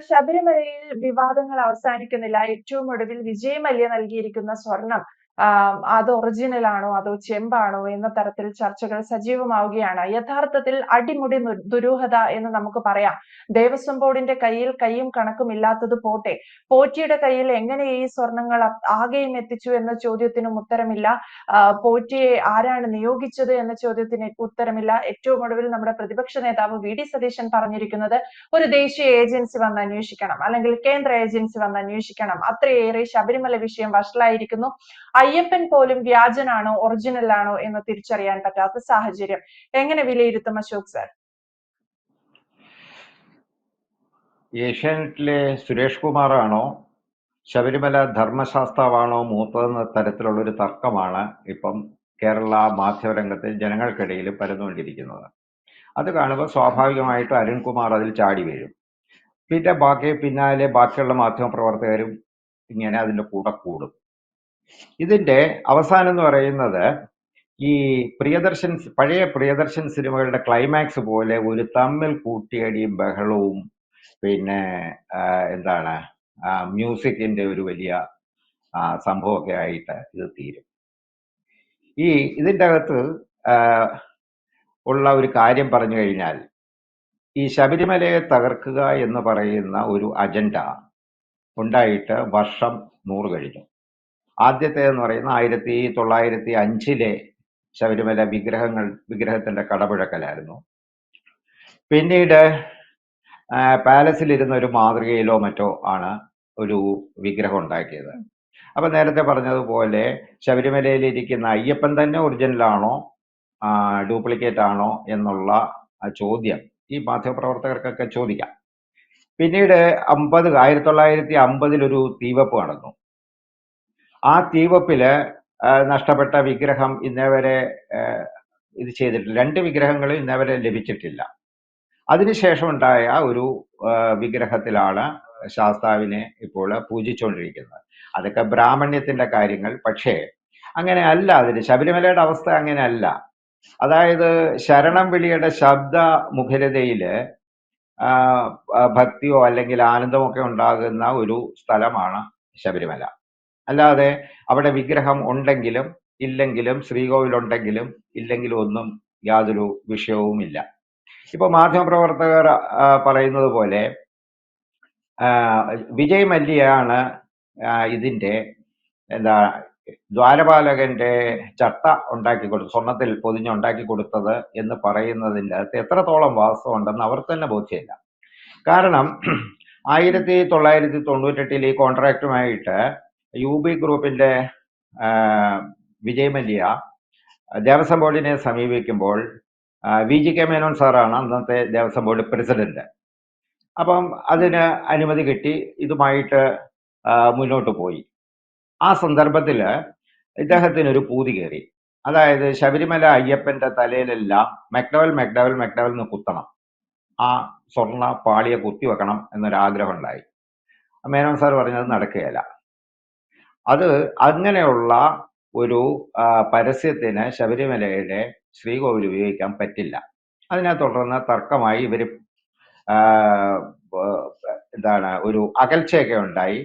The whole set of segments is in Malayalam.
ശബരിമലയിൽ വിവാദങ്ങൾ അവസാനിക്കുന്നില്ല. ഏറ്റവും ഒടുവിൽ വിജയ് മല്യ നൽകിയിരിക്കുന്ന സ്വർണം അത് ഒറിജിനൽ ആണോ അതോ ചെമ്പാണോ എന്ന തരത്തിൽ ചർച്ചകൾ സജീവമാവുകയാണ്. യഥാർത്ഥത്തിൽ അടിമുടി ദുരൂഹത എന്ന് നമുക്ക് പറയാം. ദേവസ്വം ബോർഡിന്റെ കയ്യിൽ കൈയും കണക്കും ഇല്ലാത്തത് പോട്ടെ പോറ്റിയുടെ കയ്യിൽ എങ്ങനെ ഈ സ്വർണങ്ങൾ ആകെയും എത്തിച്ചു എന്ന ചോദ്യത്തിനും ഉത്തരമില്ല. പോറ്റിയെ ആരാണ് നിയോഗിച്ചത് എന്ന ചോദ്യത്തിന് ഉത്തരമില്ല. ഏറ്റവും ഒടുവിൽ നമ്മുടെ പ്രതിപക്ഷ നേതാവ് വി ഡി സതീശൻ പറഞ്ഞിരിക്കുന്നത് ഒരു ദേശീയ ഏജൻസി വന്ന് അന്വേഷിക്കണം അല്ലെങ്കിൽ കേന്ദ്ര ഏജൻസി വന്ന് അന്വേഷിക്കണം അത്രയേറെ ശബരിമല വിഷയം വഷളായിരിക്കുന്നു അയ്യപ്പൻ പോലും വ്യാജനാണോ ഒറിജിനൽ ആണോ എന്ന് തിരിച്ചറിയാൻ പറ്റാത്ത സാഹചര്യം. എങ്ങനെ വിലയിരുത്തും അശോക് സാർ? ഏഷ്യാനെറ്റിലെ സുരേഷ് കുമാറാണോ ശബരിമല ധർമ്മശാസ്താവാണോ മൂത്തതെന്ന തരത്തിലുള്ള ഒരു തർക്കമാണ് ഇപ്പം കേരള മാധ്യമരംഗത്തിൽ ജനങ്ങൾക്കിടയിൽ പരന്നുകൊണ്ടിരിക്കുന്നത്. അത് കാണുമ്പോൾ സ്വാഭാവികമായിട്ടും അരുൺകുമാർ അതിൽ ചാടി വീഴും. പിന്നെ ബാക്കി പിന്നാലെ ബാക്കിയുള്ള മാധ്യമ പ്രവർത്തകരും ഇങ്ങനെ അതിന്റെ കൂടെ കൂടും. ഇതിന്റെ അവസാനം എന്ന് പറയുന്നത് ഈ പ്രിയദർശൻ പഴയ പ്രിയദർശൻ സിനിമകളുടെ ക്ലൈമാക്സ് പോലെ ഒരു തമ്മിൽ കൂട്ടിയടിയും ബഹളവും പിന്നെ എന്താണ് മ്യൂസിക്കിന്റെ ഒരു വലിയ സംഭവമൊക്കെ ആയിട്ട് ഇത് തീരും. ഈ ഇതിന്റെ അകത്ത് ഉള്ള ഒരു കാര്യം പറഞ്ഞു കഴിഞ്ഞാൽ ഈ ശബരിമലയെ തകർക്കുക എന്ന് പറയുന്ന ഒരു അജണ്ട ഉണ്ടായിട്ട് വർഷം നൂറ് കഴിഞ്ഞു. ആദ്യത്തെ എന്ന് പറയുന്ന ആയിരത്തി തൊള്ളായിരത്തി അഞ്ചിലെ ശബരിമല വിഗ്രഹങ്ങൾ വിഗ്രഹത്തിന്റെ കടപുഴക്കലായിരുന്നു. പിന്നീട് പാലസിലിരുന്ന ഒരു മാതൃകയിലോ മറ്റോ ആണ് ഒരു വിഗ്രഹം ഉണ്ടാക്കിയത്. അപ്പൊ നേരത്തെ പറഞ്ഞതുപോലെ ശബരിമലയിൽ ഇരിക്കുന്ന അയ്യപ്പൻ തന്നെ ഒറിജിനലാണോ ഡ്യൂപ്ലിക്കേറ്റ് ആണോ എന്നുള്ള ചോദ്യം ഈ മാധ്യമപ്രവർത്തകർക്കൊക്കെ ചോദിക്കാം. പിന്നീട് അമ്പത് ആയിരത്തി തൊള്ളായിരത്തി അമ്പതിൽ ഒരു തീവപ്പ് നടന്നു. ആ തീവപ്പിൽ നഷ്ടപ്പെട്ട വിഗ്രഹം ഇന്നേവരെ ഇത് ചെയ്തിട്ടില്ല. രണ്ട് വിഗ്രഹങ്ങളും ഇന്നേവരെ ലഭിച്ചിട്ടില്ല. അതിനുശേഷം ഉണ്ടായ ഒരു വിഗ്രഹത്തിലാണ് ശാസ്താവിനെ ഇപ്പോൾ പൂജിച്ചുകൊണ്ടിരിക്കുന്നത് അതൊക്കെ ബ്രാഹ്മണ്യത്തിന്റെ കാര്യങ്ങൾ. പക്ഷേ അങ്ങനെ അല്ല. അതിന് ശബരിമലയുടെ അവസ്ഥ അങ്ങനെ അല്ല. അതായത് ശരണം വിളിയുടെ ശബ്ദ മുഖരതയിൽ ഭക്തിയോ അല്ലെങ്കിൽ ആനന്ദമൊക്കെ ഉണ്ടാകുന്ന ഒരു സ്ഥലമാണ് ശബരിമല. അല്ലാതെ അവിടെ വിഗ്രഹം ഉണ്ടെങ്കിലും ഇല്ലെങ്കിലും ശ്രീകോവിലുണ്ടെങ്കിലും ഇല്ലെങ്കിലും ഒന്നും യാതൊരു വിഷയവുമില്ല. ഇപ്പൊ മാധ്യമപ്രവർത്തകർ പറയുന്നത് പോലെ വിജയ് മല്യയാണ് ഇതിന്റെ എന്താ ദ്വാരപാലകന്റെ ചട്ട ഉണ്ടാക്കി കൊടുത്തു സ്വർണത്തിൽ പൊതിഞ്ഞുണ്ടാക്കി കൊടുത്തത് എന്ന് പറയുന്നതിന്റെ അകത്ത് എത്രത്തോളം വാസ്തവമുണ്ടെന്ന് അവർ തന്നെ ബോധ്യമില്ല. കാരണം ആയിരത്തി തൊള്ളായിരത്തി തൊണ്ണൂറ്റെട്ടിൽ ഈ കോൺട്രാക്റ്റുമായിട്ട് യു ബി ഗ്രൂപ്പിന്റെ വിജയമല്യ വിജയ് മല്യ ദേവസ്വം ബോർഡിനെ സമീപിക്കുമ്പോൾ വി ജി കെ മേനോൻ സാറാണ് അന്നത്തെ ദേവസ്വം ബോർഡ് പ്രസിഡന്റ്. അപ്പം അതിന് അനുമതി കിട്ടി ഇതുമായിട്ട് മുന്നോട്ട് പോയി. ആ സന്ദർഭത്തിൽ ഇദ്ദേഹത്തിന് ഒരു പൂതി കയറി. അതായത് ശബരിമല അയ്യപ്പന്റെ തലയിലെല്ലാം മെക്ഡവൽ മെക്ഡവൽ മെക്ഡവൽ എന്ന് കുത്തണം. ആ സ്വർണ പാളിയെ കുത്തി വെക്കണം എന്നൊരാഗ്രഹം ഉണ്ടായി. മേനോൻ സാർ പറഞ്ഞത് നടക്കുകയില്ല. അത് അങ്ങനെയുള്ള ഒരു പരസ്യത്തിന് ശബരിമലയുടെ ശ്രീകോവിൽ ഉപയോഗിക്കാൻ പറ്റില്ല. അതിനെ തുടർന്ന് തർക്കമായി ഇവർ എന്താണ് ഒരു അകൽച്ചയൊക്കെ ഉണ്ടായി.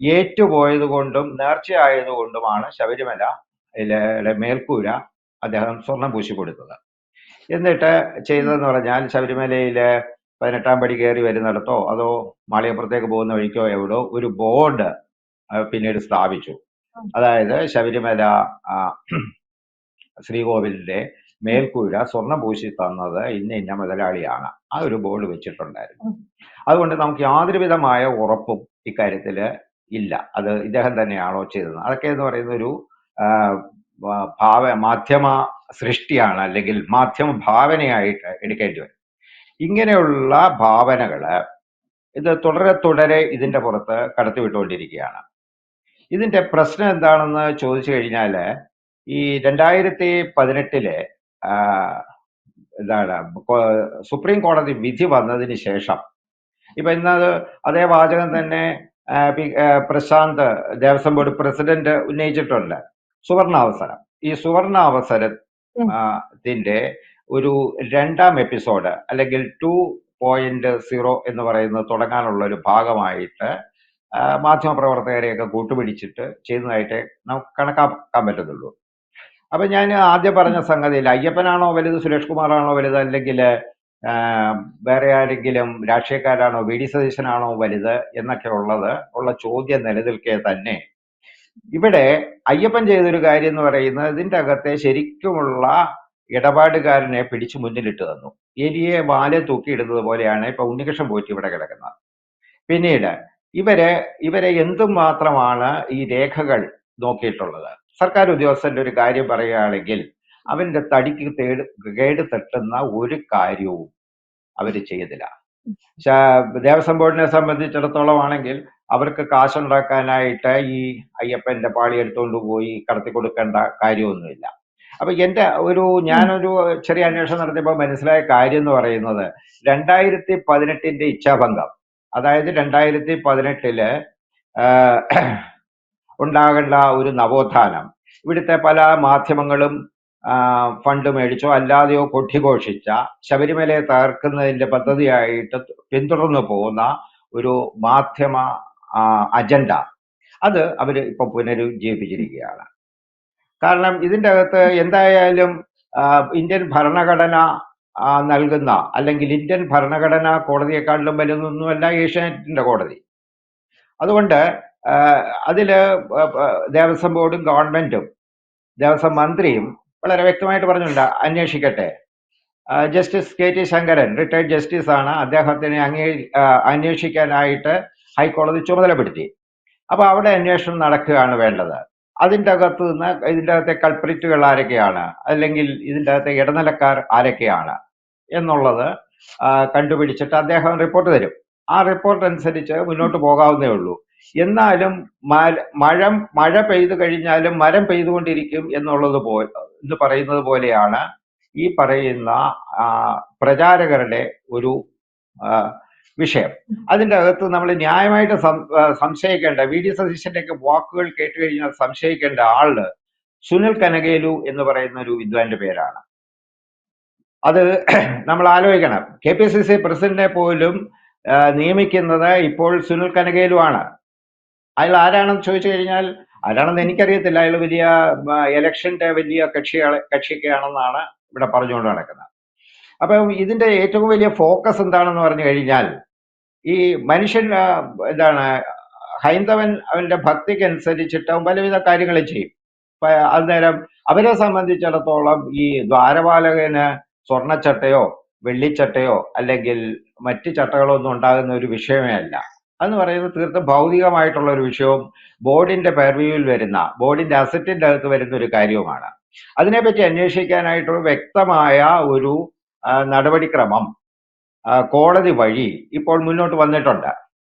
ഏറ്റുപോയത് കൊണ്ടും നേർച്ചയായതുകൊണ്ടുമാണ് ശബരിമല മേൽക്കൂര അദ്ദേഹം സ്വർണം പൂശി കൊടുത്തത് എന്നിട്ട് ചെയ്തതെന്ന് പറഞ്ഞാൽ ശബരിമലയിലെ പതിനെട്ടാം പടി കയറി വരുന്നിടത്തോ അതോ മാളികപ്പുറത്തേക്ക് പോകുന്ന വഴിക്കോ എവിടോ ഒരു ബോർഡ് പിന്നീട് സ്ഥാപിച്ചു. അതായത് ശബരിമല ശ്രീകോവിലിന്റെ മേൽക്കൂര സ്വർണം പൂശി തന്നത് ഇന്ന ഇന്ന മുതലാളിയാണ്. ആ ഒരു ബോർഡ് വെച്ചിട്ടുണ്ടായിരുന്നു. അതുകൊണ്ട് നമുക്ക് യാതൊരുവിധമായ ഉറപ്പും ഇക്കാര്യത്തിൽ ഇല്ല. അത് ഇദ്ദേഹം തന്നെയാണോ ചെയ്തത്. അതൊക്കെ എന്ന് പറയുന്ന ഒരു ഭാവ മാധ്യമ സൃഷ്ടിയാണ് അല്ലെങ്കിൽ മാധ്യമ ഭാവനയായിട്ട് എടുക്കേണ്ടി വരും. ഇങ്ങനെയുള്ള ഭാവനകൾ ഇത് തുടരെ തുടരെ ഇതിന്റെ പുറത്ത് കടത്തിവിട്ടുകൊണ്ടിരിക്കുകയാണ്. ഇതിന്റെ പ്രശ്നം എന്താണെന്ന് ചോദിച്ചു കഴിഞ്ഞാൽ ഈ രണ്ടായിരത്തി പതിനെട്ടിലെ എന്താണ് സുപ്രീം കോടതി വിധി വന്നതിന് ശേഷം ഇപ്പൊ ഇന്നത് അതേ വാചകം തന്നെ പ്രശാന്ത് ദേവസ്വം ബോർഡ് പ്രസിഡന്റ് ഉന്നയിച്ചിട്ടുണ്ട് സുവർണാവസരം ഈ സുവർണാവസര ഉം. ആ, ത്തിന്റെ ഒരു രണ്ടാം എപ്പിസോഡ് അല്ലെങ്കിൽ ടു പോയിന്റ് സീറോ എന്ന് പറയുന്നത് തുടങ്ങാനുള്ള ഒരു ഭാഗമായിട്ട് മാധ്യമപ്രവർത്തകരെയൊക്കെ കൂട്ടുപിടിച്ചിട്ട് ചെയ്യുന്നതായിട്ട് നമുക്ക് കണക്കാക്കാൻ പറ്റത്തുള്ളൂ. അപ്പൊ ഞാൻ ആദ്യം പറഞ്ഞ സംഗതിയിൽ അയ്യപ്പനാണോ വലുത് സുരേഷ് കുമാറാണോ വലുത് അല്ലെങ്കിൽ വേറെ ആരെങ്കിലും രാഷ്ട്രീയക്കാരാണോ വി. ഡി. സതീശനാണോ വലുത് എന്നൊക്കെ ഉള്ളത് ഉള്ള ചോദ്യം നിലനിൽക്കെ തന്നെ. ഇവിടെ അയ്യപ്പൻ ചെയ്തൊരു കാര്യം എന്ന് പറയുന്നത് ഇതിന്റെ അകത്തെ ശരിക്കുമുള്ള ഇടപാടുകാരനെ പിടിച്ചു മുന്നിലിട്ട് തന്നു. എലിയെ വാലെ തൂക്കിയിടുന്നത് പോലെയാണ് ഇപ്പൊ ഉണ്ണികൃഷ്ണൻ പോയിട്ട് ഇവിടെ കിടക്കുന്നത്. പിന്നീട് ഇവരെ ഇവരെ എന്തുമാത്രമാണ് ഈ രേഖകൾ നോക്കിയിട്ടുള്ളത്? സർക്കാർ ഉദ്യോഗസ്ഥന്റെ ഒരു കാര്യം പറയുകയാണെങ്കിൽ അവന്റെ തടിക്ക് തേട് കേട് തട്ടുന്ന ഒരു കാര്യവും അവർ ചെയ്തില്ല. ദേവസ്വം ബോർഡിനെ സംബന്ധിച്ചിടത്തോളം ആണെങ്കിൽ അവർക്ക് കാശുണ്ടാക്കാനായിട്ട് ഈ അയ്യപ്പന്റെ പാളി എടുത്തുകൊണ്ട് പോയി കടത്തി കൊടുക്കേണ്ട കാര്യമൊന്നുമില്ല. അപ്പൊ എന്റെ ഒരു ഞാനൊരു ചെറിയ അന്വേഷണം നടത്തിയപ്പോൾ മനസ്സിലായ കാര്യം എന്ന് പറയുന്നത് രണ്ടായിരത്തി പതിനെട്ടിന്റെ ഇച്ഛാഭംഗം. അതായത് രണ്ടായിരത്തി പതിനെട്ടിൽ ഉണ്ടാകേണ്ട ഒരു നവോത്ഥാനം. ഇവിടുത്തെ പല മാധ്യമങ്ങളും ഫണ്ട് മേടിച്ചോ. അല്ലാതെയോ കൊട്ടിഘോഷിച്ച ശബരിമലയെ തകർക്കുന്നതിന്റെ പദ്ധതിയായിട്ട് പിന്തുടർന്നു പോകുന്ന ഒരു മാധ്യമ അജണ്ട. അത് അവർ ഇപ്പൊ പുനരുജ്ജീവിപ്പിച്ചിരിക്കുകയാണ്. കാരണം ഇതിന്റെ അകത്ത് എന്തായാലും ഇന്ത്യൻ ഭരണഘടന നൽകുന്ന അല്ലെങ്കിൽ ഇന്ത്യൻ ഭരണഘടന കോടതിയെക്കാട്ടിലും വലുതൊന്നുമല്ല ഏഷ്യാനെറ്റിന്റെ കോടതി. അതുകൊണ്ട് അതിൽ ദേവസ്വം ബോർഡും ഗവൺമെന്റും ദേവസ്വം മന്ത്രിയും വളരെ വ്യക്തമായിട്ട് പറഞ്ഞിട്ടുണ്ട് അന്വേഷിക്കട്ടെ. Justice K T Sankaran retired justice ആണ് അദ്ദേഹത്തിനെ അങ്ങേ അന്വേഷിക്കാനായിട്ട് ഹൈക്കോടതി ചുമതലപ്പെടുത്തി. അപ്പോൾ അവിടെ അന്വേഷണം നടക്കുകയാണ് വേണ്ടത്. അതിന്റെ അകത്ത് നിന്ന് ഇതിന്റെ അകത്തെ കൾപ്രിറ്റുകൾ ആരൊക്കെയാണ്? അല്ലെങ്കിൽ ഇതിന്റെ അകത്തെ ഇടനിലക്കാർ ആരൊക്കെയാണ്? എന്നുള്ളത് കണ്ടുപിടിച്ചിട്ട് അദ്ദേഹം റിപ്പോർട്ട് തരും. ആ റിപ്പോർട്ട് അനുസരിച്ച് മുന്നോട്ട് പോകാവുന്നേ ഉള്ളൂ. എന്നാലും മഴ മഴ പെയ്തു കഴിഞ്ഞാലും മരം പെയ്തുകൊണ്ടിരിക്കും എന്നുള്ളത് പോലെ എന്ന് പറയുന്നത് പോലെയാണ് ഈ പറയുന്ന പ്രചാരകരുടെ ഒരു വിഷയം. അതിന്റെ അകത്ത് നമ്മൾ ന്യായമായിട്ട് സംശയിക്കേണ്ട വി ഡി സതീശന്റെ ഒക്കെ വാക്കുകൾ കേട്ട് കഴിഞ്ഞാൽ സംശയിക്കേണ്ട ആൾ സുനിൽ കനകേലു എന്ന് പറയുന്ന ഒരു വിദ്വാന്റെ പേരാണ്. അത് നമ്മൾ ആലോചിക്കണം. കെ പി സി സി പ്രസിഡന്റിനെ പോലും നിയമിക്കുന്നത് ഇപ്പോൾ സുനിൽ കനകേലു ആണ്. അയാൾ ആരാണെന്ന് ചോദിച്ചു കഴിഞ്ഞാൽ ആരാണെന്ന് എനിക്കറിയത്തില്ല. അയാൾ വലിയ എലക്ഷന്റെ ഇലക്ഷന്റെ വലിയ കക്ഷികളെ കക്ഷിയൊക്കെയാണെന്നാണ് ഇവിടെ പറഞ്ഞുകൊണ്ട് നടക്കുന്നത്. അപ്പം ഇതിന്റെ ഏറ്റവും വലിയ ഫോക്കസ് എന്താണെന്ന് പറഞ്ഞു കഴിഞ്ഞാൽ ഈ മനുഷ്യൻ എന്താണ് ഹൈന്ദവൻ അവന്റെ ഭക്തിക്ക് അനുസരിച്ചിട്ട് പലവിധ കാര്യങ്ങൾ ചെയ്യും. അന്നേരം അവരെ സംബന്ധിച്ചിടത്തോളം ഈ ദ്വാരപാലകന് സ്വർണച്ചട്ടയോ വെള്ളിച്ചട്ടയോ അല്ലെങ്കിൽ മറ്റ് ചട്ടകളോ ഒന്നും ഉണ്ടാകുന്ന ഒരു വിഷയമേ അല്ല. അതെന്ന് പറയുന്നത് തീർത്തും ഭൗതികമായിട്ടുള്ള ഒരു വിഷയവും ബോർഡിന്റെ പെർവ്യൂവിൽ വരുന്ന ബോർഡിന്റെ അസറ്റിന്റെ അകത്ത് വരുന്ന ഒരു കാര്യവുമാണ്. അതിനെപ്പറ്റി അന്വേഷിക്കാനായിട്ടുള്ള വ്യക്തമായ ഒരു നടപടിക്രമം കോടതി വഴി ഇപ്പോൾ മുന്നോട്ട് വന്നിട്ടുണ്ട്.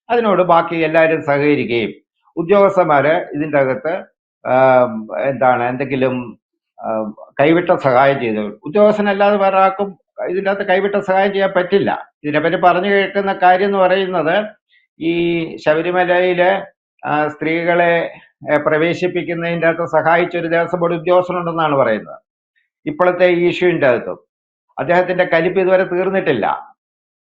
അതിനോട് ബാക്കി എല്ലാവരും സഹകരിക്കുകയും ഉദ്യോഗസ്ഥന്മാര് ഇതിന്റെ അകത്ത് എന്താണ് എന്തെങ്കിലും കൈവിട്ട സഹായം ചെയ്തു ഉദ്യോഗസ്ഥനല്ലാതെ വേറെ ആർക്കും ഇതിന്റെ അകത്ത് കൈവിട്ട സഹായം ചെയ്യാൻ പറ്റില്ല. ഇതിനെപ്പറ്റി പറഞ്ഞു കേൾക്കുന്ന കാര്യം എന്ന് പറയുന്നത് ഈ ശബരിമലയിലെ സ്ത്രീകളെ പ്രവേശിപ്പിക്കുന്നതിന്റെ അകത്ത് സഹായിച്ച ഒരു ദേവസ്വം ബോർഡ് ഉദ്യോഗസ്ഥനുണ്ടെന്നാണ് പറയുന്നത്. ഇപ്പോഴത്തെ ഈ ഇഷ്യൂവിന്റെ അകത്തും. അദ്ദേഹത്തിന്റെ കലിപ്പ് ഇതുവരെ തീർന്നിട്ടില്ല.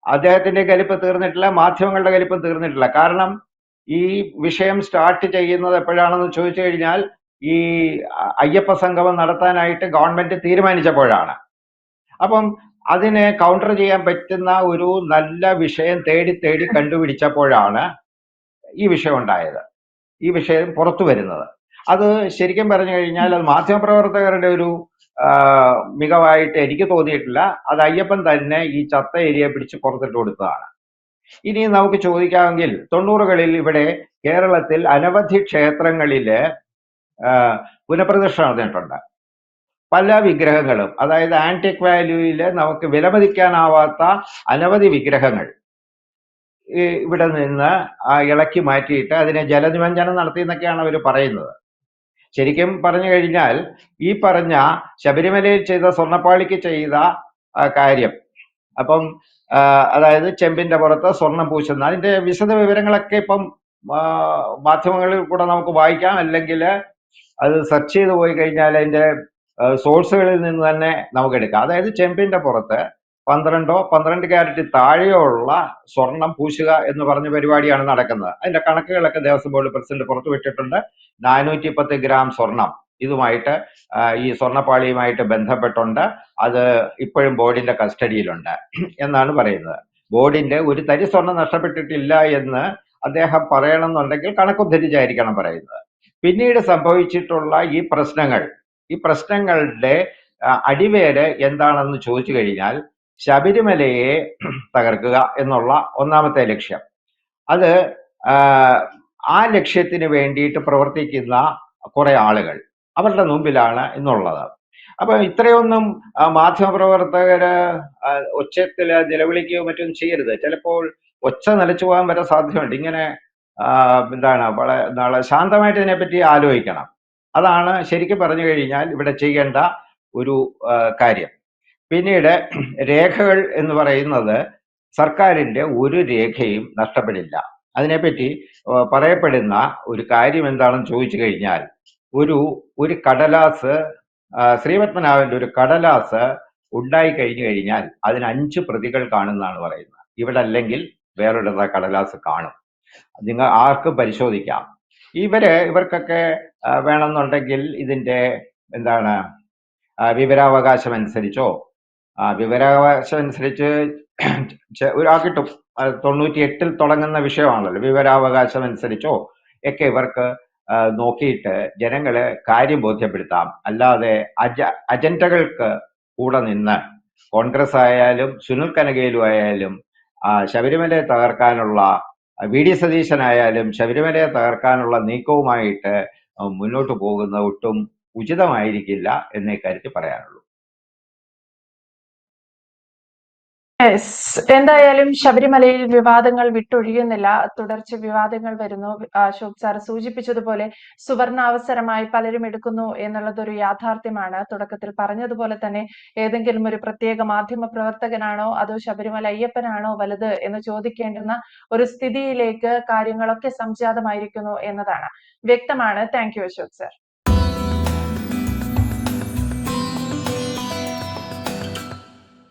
അദ്ദേഹത്തിന്റെ കലിപ്പ് തീർന്നിട്ടില്ല മാധ്യമങ്ങളുടെ കലിപ്പ് തീർന്നിട്ടില്ല. കാരണം ഈ വിഷയം സ്റ്റാർട്ട് ചെയ്യുന്നത് എപ്പോഴാണെന്ന് ചോദിച്ചു കഴിഞ്ഞാൽ ഈ അയ്യപ്പ സംഗമം നടത്താനായിട്ട് ഗവൺമെന്റ് തീരുമാനിച്ചപ്പോഴാണ്. അപ്പം അതിനെ കൗണ്ടർ ചെയ്യാൻ പറ്റുന്ന ഒരു നല്ല വിഷയം തേടി തേടി കണ്ടുപിടിച്ചപ്പോഴാണ് ഈ വിഷയം ഉണ്ടായത്. ഈ വിഷയം പുറത്തു വരുന്നത്. അത് ശരിക്കും പറഞ്ഞു കഴിഞ്ഞാൽ അത് മാധ്യമപ്രവർത്തകരുടെ ഒരു മികവായിട്ട് എനിക്ക് തോന്നിയിട്ടില്ല. അത് അയ്യപ്പൻ തന്നെ ഈ ചത്ത ഏരിയ പിടിച്ച് പുറത്തിട്ട് കൊടുത്തതാണ്. ഇനി നമുക്ക് ചോദിക്കാമെങ്കിൽ തൊണ്ണൂറുകളിൽ ഇവിടെ കേരളത്തിൽ അനവധി ക്ഷേത്രങ്ങളിൽ പുനഃപ്രതിഷ്ഠ നടന്നിട്ടുണ്ട്. പല വിഗ്രഹങ്ങളും അതായത് ആന്റിക് വാല്യൂയിൽ നമുക്ക് വിലമതിക്കാനാവാത്ത അനവധി വിഗ്രഹങ്ങൾ ഇവിടെ നിന്ന് ഇളക്കി മാറ്റിയിട്ട് അതിനെ ജലനിമഞ്ജനം നടത്തി എന്നൊക്കെയാണ് അവർ പറയുന്നത്. ശരിക്കും പറഞ്ഞു കഴിഞ്ഞാൽ ഈ പറഞ്ഞ ശബരിമലയിൽ ചെയ്ത സ്വർണപ്പാളിക്ക് ചെയ്ത കാര്യം. അപ്പം അതായത് ചെമ്പിന്റെ പുറത്ത് സ്വർണം പൂശുന്ന അതിന്റെ വിശദ വിവരങ്ങളൊക്കെ ഇപ്പം മാധ്യമങ്ങളിൽ കൂടെ നമുക്ക് വായിക്കാം. അല്ലെങ്കിൽ അത് സെർച്ച് ചെയ്ത് പോയി കഴിഞ്ഞാൽ അതിന്റെ സോഴ്സുകളിൽ നിന്ന് തന്നെ നമുക്ക് എടുക്കാം. അതായത് ചെമ്പിന്റെ പുറത്ത് പന്ത്രണ്ടോ പന്ത്രണ്ട് ക്യാരറ്റ് താഴെയോ ഉള്ള സ്വർണം പൂശുക എന്ന് പറഞ്ഞ പരിപാടിയാണ് നടക്കുന്നത്. അതിന്റെ കണക്കുകളൊക്കെ ദേവസ്വം ബോർഡ് പ്രസിഡന്റ് പുറത്തുവിട്ടിട്ടുണ്ട്. നാനൂറ്റി പത്ത് ഗ്രാം സ്വർണം ഇതുമായിട്ട് ഈ സ്വർണപ്പാളിയുമായിട്ട് ബന്ധപ്പെട്ടുണ്ട്. അത് ഇപ്പോഴും ബോർഡിന്റെ കസ്റ്റഡിയിലുണ്ട് എന്നാണ് പറയുന്നത്. ബോർഡിന്റെ ഒരു തരി സ്വർണം നഷ്ടപ്പെട്ടിട്ടില്ല എന്ന് അദ്ദേഹം പറയണമെന്നുണ്ടെങ്കിൽ കണക്കുദ്ധരിച്ചായിരിക്കണം പറയുന്നത്. പിന്നീട് സംഭവിച്ചിട്ടുള്ള ഈ പ്രശ്നങ്ങൾ ഈ പ്രശ്നങ്ങളുടെ അടിവേര് എന്താണെന്ന് ചോദിച്ചു കഴിഞ്ഞാൽ ശബരിമലയെ തകർക്കുക എന്നുള്ള ഒന്നാമത്തെ ലക്ഷ്യം. അത് ആ, ലക്ഷ്യത്തിന് വേണ്ടിയിട്ട് പ്രവർത്തിക്കുന്ന കുറെ ആളുകൾ. അവരുടെ മുമ്പിലാണ് എന്നുള്ളത്. അപ്പൊ ഇത്രയൊന്നും മാധ്യമപ്രവർത്തകര് ഒച്ചത്തിൽ നിലവിളിക്കുകയോ മറ്റും ചെയ്യരുത്. ചിലപ്പോൾ ഒച്ച നിലച്ചു പോകാൻ വരെ സാധ്യതയുണ്ട്. ഇങ്ങനെ എന്താണ് വളരെ നാളെ ശാന്തമായിട്ട് ഇതിനെപ്പറ്റി ആലോചിക്കണം. അതാണ് ശരിക്കും പറഞ്ഞു കഴിഞ്ഞാൽ ഇവിടെ ചെയ്യേണ്ട ഒരു കാര്യം. പിന്നീട് രേഖകൾ എന്ന് പറയുന്നത് സർക്കാരിന്റെ ഒരു രേഖയും നഷ്ടപ്പെടില്ല. അതിനെപ്പറ്റി പറയപ്പെടുന്ന ഒരു കാര്യം എന്താണെന്ന് ചോദിച്ചു കഴിഞ്ഞാൽ ഒരു ഒരു കടലാസ് ശ്രീപത്മനാഭന്റെ ഒരു കടലാസ് ഉണ്ടായി കഴിഞ്ഞു കഴിഞ്ഞാൽ അതിന് അഞ്ച് പ്രതികൾ കാണുന്നതാണ് പറയുന്നത്. ഇവിടെ അല്ലെങ്കിൽ വേറൊരിടത്ത് കടലാസ് കാണും. നിങ്ങൾ ആർക്കും പരിശോധിക്കാം. ഇവർ ഇവർക്കൊക്കെ വേണമെന്നുണ്ടെങ്കിൽ ഇതിന്റെ എന്താണ് വിവരാവകാശം അനുസരിച്ചോ ആ, വിവരാവകാശം അനുസരിച്ച് ഒരാൾ കിട്ടും തൊണ്ണൂറ്റി എട്ടിൽ തുടങ്ങുന്ന വിഷയമാണല്ലോ. വിവരാവകാശം അനുസരിച്ചോ ഒക്കെ ഇവർക്ക് നോക്കിയിട്ട് ജനങ്ങളെ കാര്യം ബോധ്യപ്പെടുത്താം. അല്ലാതെ അജ അജണ്ടകൾക്ക് കൂടെ നിന്ന് കോൺഗ്രസ് ആയാലും സുനിൽ കനകയിലും ആയാലും ശബരിമലയെ തകർക്കാനുള്ള വി ഡി സതീശനായാലും ശബരിമലയെ തകർക്കാനുള്ള നീക്കവുമായിട്ട് മുന്നോട്ട് പോകുന്ന ഒട്ടും ഉചിതമായിരിക്കില്ല എന്നേ കാര്യത്തിൽ പറയാനുള്ളൂ. യെസ് എന്തായാലും ശബരിമലയിൽ വിവാദങ്ങൾ വിട്ടൊഴിയുന്നില്ല. തുടർച്ച വിവാദങ്ങൾ വരുന്നു. അശോക് സാർ സൂചിപ്പിച്ചതുപോലെ സുവർണാവസരമായി പലരും എടുക്കുന്നു എന്നുള്ളതൊരു യാഥാർത്ഥ്യമാണ്. തുടക്കത്തിൽ പറഞ്ഞതുപോലെ തന്നെ ഏതെങ്കിലും ഒരു പ്രത്യേക മാധ്യമ പ്രവർത്തകനാണോ അതോ ശബരിമല അയ്യപ്പനാണോ വലുത് എന്ന് ചോദിക്കേണ്ടുന്ന ഒരു സ്ഥിതിയിലേക്ക് കാര്യങ്ങളൊക്കെ സംജാതമായിരിക്കുന്നു എന്നതാണ്. വ്യക്തമാണ്. Thank you Ashok sir.